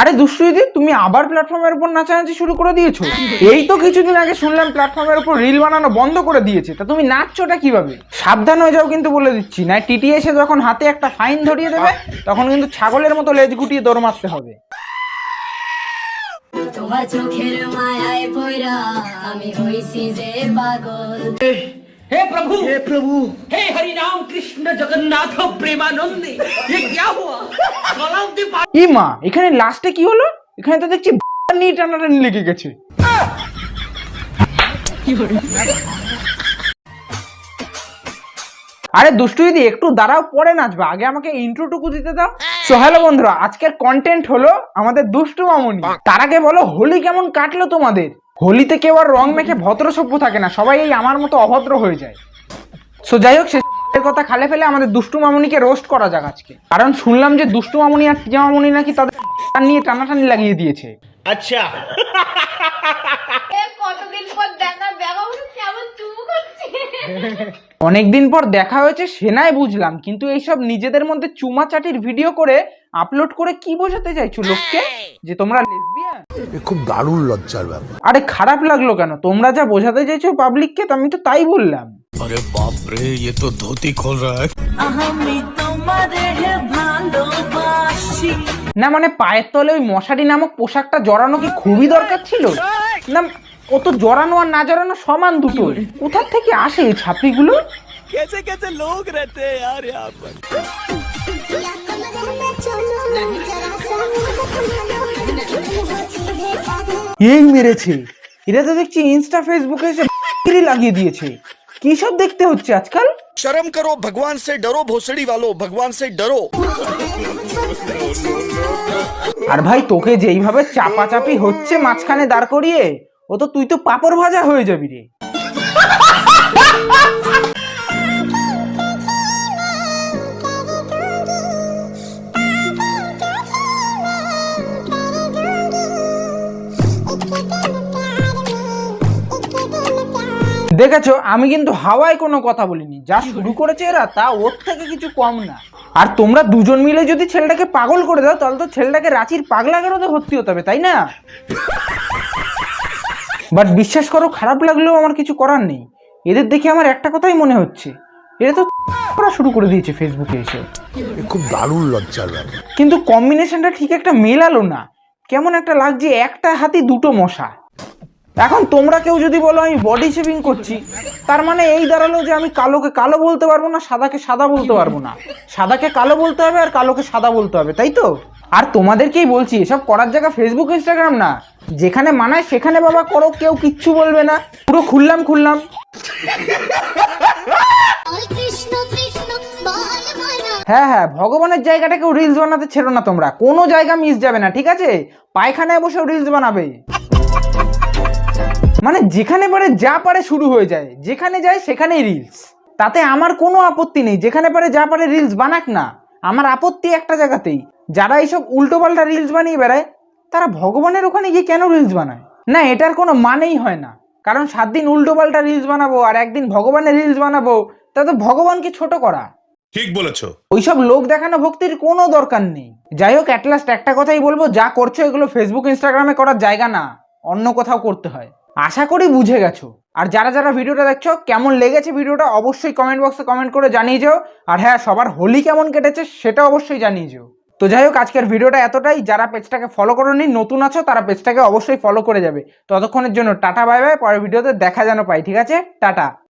আরে দুষ্টুদি তুমি আবার প্ল্যাটফর্মের উপর নাচানাচি শুরু করে দিয়েছ? এই তো কিছুদিন আগে শুনলাম প্ল্যাটফর্মের উপর রিল বানানো বন্ধ করে দিয়েছে। তা তুমি নাচছোটা কীভাবে? সাবধান হয়ে যাও কিন্তু বলে দিচ্ছি। না টিটি এসে যখন হাতে একটা ফাইন ধরিয়ে দেবে তখন কিন্তু ছাগলের মতো লেজ গুটিয়ে দৌড় মারতে হবে। তোমার চোখের মায়ায় পয়রা আমি হইছি যে পাগল। हे प्रभु हे प्रभु हे हरि राम कृष्ण जगन्नाथ प्रेमानंद ये क्या हुआ गलाव दे ই মা এখানে লাস্টে কি হলো এখানে তো দেখছি নিয়ে টানাটানি লেগে গেছে আরে দুষ্টু দিদি একটু দাঁড়াও পরে নাচবে আগে আমাকে ইন্ট্রোটুকু দিতে দাও সো হ্যালো বন্ধুরা আজকের কন্টেন্ট হলো আমাদের দুষ্টু মামুনি তার আগে বলো হোলি কেমন কাটলো তোমাদের হোলিতে কেউ আর রং মেখে ভদ্র সভ্য থাকে না সবাই এই আমার মতো অভদ্র হয়ে যায়। সো যাই হোক সে কথা খালে ফেলে আমাদের দুষ্টু মামুনিকে রোস্ট করা যাক আজকে। কারণ শুনলাম যে দুষ্টু মামুনি আর টিজা মামুনি নাকি তাদের নিয়ে টানাটানি লাগিয়ে দিয়েছে। আচ্ছা। অনেকদিন পর দেখা হয়েছে সেনায় বুঝলাম কিন্তু এইসব নিজেদের মধ্যে চুমাচাটির ভিডিও করে আপলোড করে কি বোঝাতে চাইছো লোককে? যে তোমরা খুব দারুণ লজ্জার ব্যাপার। আরে খারাপ লাগল কেন? তোমরা যা বোঝাতে চাইছো পাবলিক কে আমি তো তাই বললাম। আরে বাপ রে এ তো ধুতি খোল না মানে পায়ের তলে ওই মশারি নামক পোশাকটা জড়ানো কি খুবই দরকার ছিল? না ও তো জড়ানো আর না জড়ানো সমান দুটো। কোথার থেকে আসে এই ছাপিগুলো কেসে কেসে লোক রেতে আরে ইয়ার এই মেরেছে। এটা তো দেখছি ইনস্টা ফেসবুকে এসে লাগিয়ে দিয়েছে। কি সব দেখতে হচ্ছে আজকাল? শরম করো ভগবান সে ডরো ভোসড়ি वालो ভগবান সে ডরো আর ভাই তোকে যেইভাবে চাপা চাপি হচ্ছে মাঝখানে দাঁড় করিয়ে ও তো তুই তো পাপড় ভাজা হয়ে যাবি রে। দেখেছ? আমি কিন্তু হাওয়ায় কোনো কথা বলিনি। যা শুরু করেছে এরা তা ওর থেকে কিছু কম না। আর তোমরা দুজন মিলে যদি ছেলেটাকে পাগল করে দাও তাহলে তো ছেলেটাকে রাঁচির পাগলা গেরোতে ভর্তি হতে হবে তাই না? বাট বিশ্বাস করো খারাপ লাগলেও আমার কিছু করার নেই। এদের দেখে আমার একটা কথাই মনে হচ্ছে। এরা তো করা শুরু করে দিয়েছে ফেসবুকে এসে। খুব দারুণ লজ্জার ব্যাপার কিন্তু কম্বিনেশনটা ঠিক একটা মেলালো না। কেমন একটা লাগছে একটা হাতি দুটো মশা। এখন তোমরা কেউ যদি বলো আমি বডি শেভিং করছি তার মানে এই দাঁড়াল যে আমি কালোকে কালো বলতে পারব না সাদাকে সাদা বলতে পারব না। সাদাকে কালো বলতে হবে আর কালোকে সাদা বলতে হবে তাই তো? আর তোমাদেরকেই বলছি এসব করার জায়গা ফেসবুক ইনস্টাগ্রাম না। যেখানে মানায় সেখানে বাবা করো কেউ কিচ্ছু বলবে না। পুরো খুললাম খুললাম। হ্যাঁ হ্যাঁ ভগবানের জায়গাটাকেও রিলস বানাতে ছেড়ো না তোমরা। কোনো জায়গা মিস যাবে না ঠিক আছে? পায়খানায় বসেও রিলস বানাবে। মানে যেখানে পারে যা পারে শুরু হয়ে যায়। যেখানে যায় সেখানেই রিলস তাতে আমার কোনো আপত্তি নেই। যেখানে পারে যা পারে রিলস বানাক না। আমার আপত্তি একটা জায়গাতেই। যারা এইসব উল্টোপাল্টা রিলস বানিয়ে বেড়ায় তারা ভগবানের ওখানে গিয়ে কেন রিলস বানায়? না এটার কোনো মানেই হয় না। কারণ সাত দিন উল্টোপাল্টা রিলস বানাবো আর একদিন ভগবানের রিলস বানাবো তা তো ভগবানকে ছোট করা। ঠিক বলেছ। ওইসব লোক দেখানো ভক্তির কোনো দরকার নেই। যাই হোক অ্যাটলাস্ট একটা কথাই বলব যা করছ এগুলো ফেসবুক ইনস্টাগ্রামে করার জায়গা না। অন্য কোথাও করতে হয়। আশা করি বুঝে গেছো। আর যারা যারা ভিডিওটা দেখছ, কেমন লেগেছে ভিডিওটা অবশ্যই কমেন্ট বক্সে কমেন্ট করে জানিয়ে যাও। আর হ্যাঁ সবার হোলি কেমন কেটেছে সেটা অবশ্যই জানিয়ে যাও। তো যাই হোক, আজকের ভিডিওটা এতটাই। যারা পেজটাকে ফলো করোনি, নতুন আছো, তারা পেজটাকে অবশ্যই ফলো করে যাবে। ততক্ষণের জন্য টাটা বাই বাই পরের ভিডিওতে দেখা যেন পাই, ঠিক আছে? টাটা।